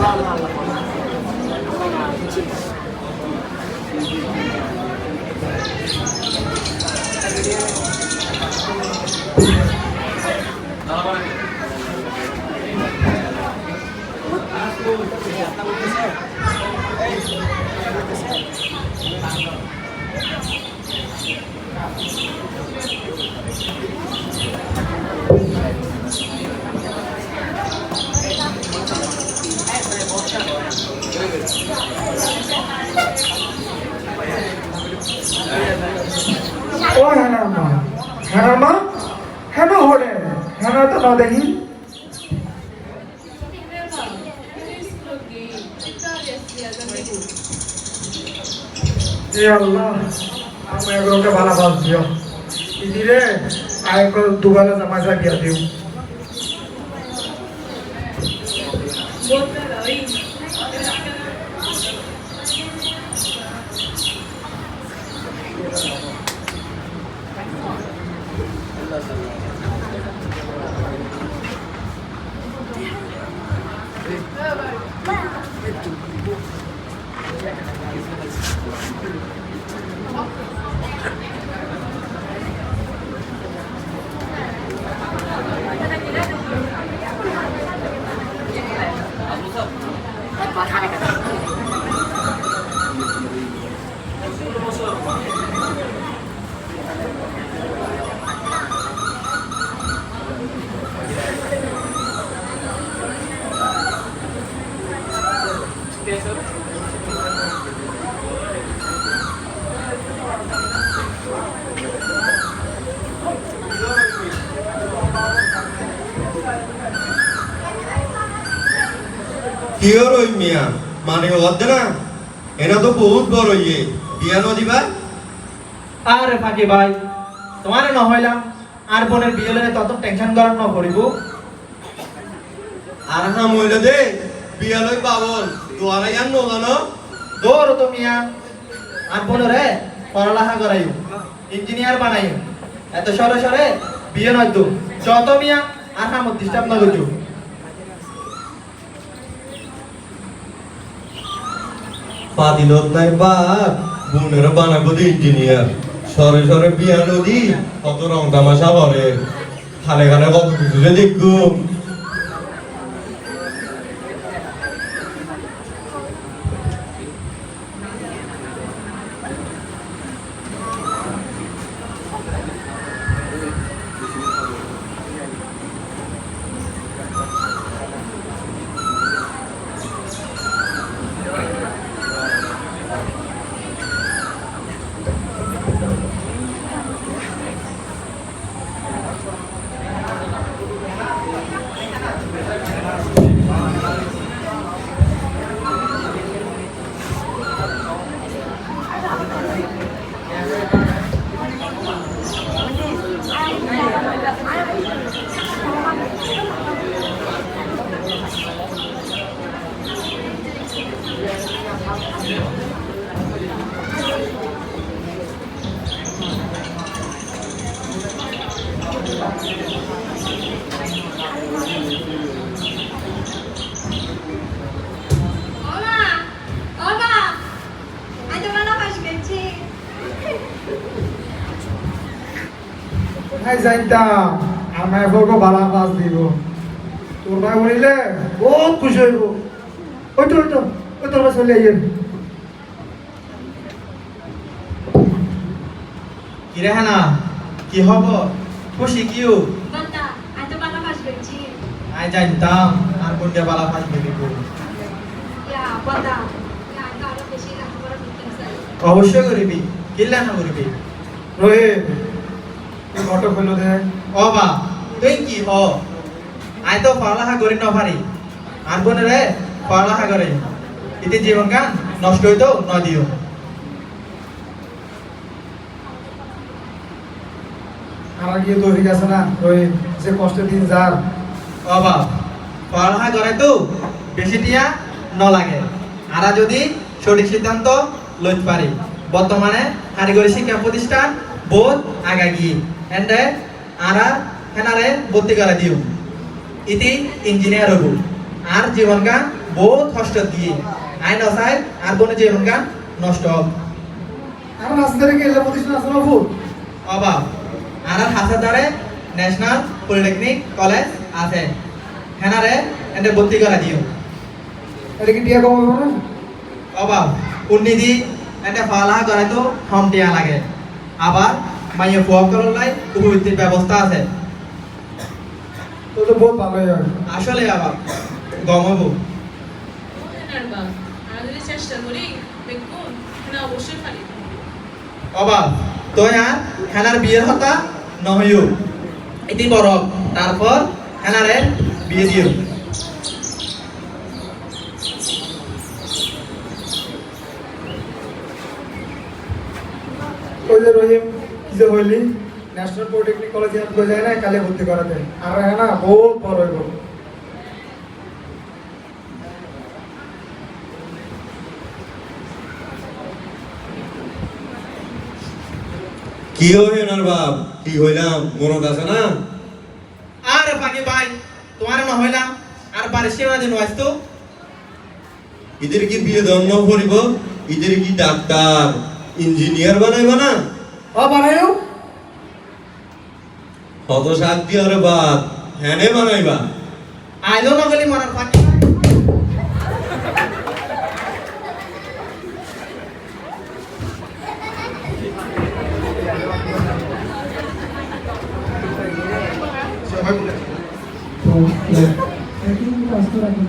Allah Allah Allah. Thank you. হ্যাঁ হলে? হ্যাঁ তো না দেখি এ আল্লাহ আমি এগুলোকে ভালো বাস দিও। ইদি রে, আয় করে, দুবেলা জামাই যা গিয়া দিও। কিয়র ওই মিয়া? মানে হচ্ছে না? এরা তো বহুত বড় ইয়ে বিয়া ন দিবা আরে ফাঁকি ভাই তোমার ন হইলাম আর বোনের বিয়ে হলে তত টেনশন করার ন করিব আর হা মহিলা দে বিয়া লই পাবল তোয়ারা ইয়ান নজানো দৌড় তো আর বোনরে পড়ালেখা করাইও ইঞ্জিনিয়ার সরে সরে দি ইঞ্জিনিয়ার সরে সরে বিয়া নদী কত রং তামাশা করে। খালে খালে কত কিছু দেখুম নাই যাইতাম আমার বলব ভালো বাস দিব তোর ভাই বলিলে বহুত খুশি হইব ওই তো তো তোর ভাই চলে আইয়েন কিরে হানা কি হব খুশি কিউ? বন্দা আই জানতাম আর বোনকে বালা ইয়া ইয়া কারও বেশি লেখাপড়া করতে চাই। অবশ্যই করিবি। কিল্লা না করিবি? রোহিত তুই ফটো ফেলো দে। ও বা তুই কি হ? আই তো পড়ালেখা করি ন পারি। আর বোনে রে? পড়ালেখা করে এতে জীবন গান নষ্ট হইতো ন দিও। আমার গিয়ে না রোহিত যে দিন যার। পড়ালেখা করে তো বেশি টিয়া ন লাগে। আরা যদি সঠিক সিদ্ধান্ত লইতে পারি বর্তমানে কারিগরি শিক্ষা প্রতিষ্ঠান বহুত আগা গিয়ে। এন্ডে আরা হেনারে ভর্তি করে দিও। ইতি ইঞ্জিনিয়ার হব। আর জীবন গান বহুত কষ্ট দিয়ে। আইন অসায় আর কোনো জীবন গান নষ্ট হব। আর রাস্তায় গেলে প্রতিষ্ঠান আছে না ফুল অভাব আর হাসাদারে ন্যাশনাল পলিটেকনিক কলেজ আছে। হেনারে এনে ভর্তি করা দিও। এটা কি টিয়া কম হবে না অভাব এনে ফালাহা করে তো হম টিয়া লাগে। আবার মাইয়ে ফুয়া করলাই উপবৃত্তির ব্যবস্থা আছে। তো তো বহুত হয় আসলে আবার গম হব। যদি চেষ্টা করি দেখুন না অবশ্যই পারি আর হেনার বিয়ের হতা নহইও এটি বড় তারপর হেনারে বিয়ে দিও যে রহিম কি যে হইলি ন্যাশনাল পলিটেকনিক কলেজে আর যায় না কালে ভর্তি করাতে আর হ্যাঁ না বহুত বড় হইব কি হবে ওনার বাপ? কি হইলাম? মনত আছে না? আর ফাঁকি ভাই তোমার নহইলাম আর বাড়ির সীমা দিন তো। ইদের কি বিয়ে ধন্য করিব? ইদের কি ডাক্তার? ইঞ্জিনিয়ার বানাইবা না? ও বানাইও কত দিয়ে আরে বাদ হ্যানে বানাইবা। আইলো নগলি মরার ফাঁকি।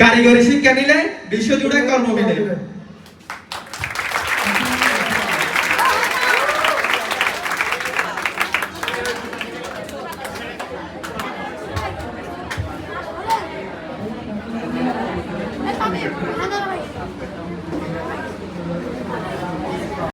কারিগরি শিক্ষা নিলে বিশ্বজুড়ে কর্ম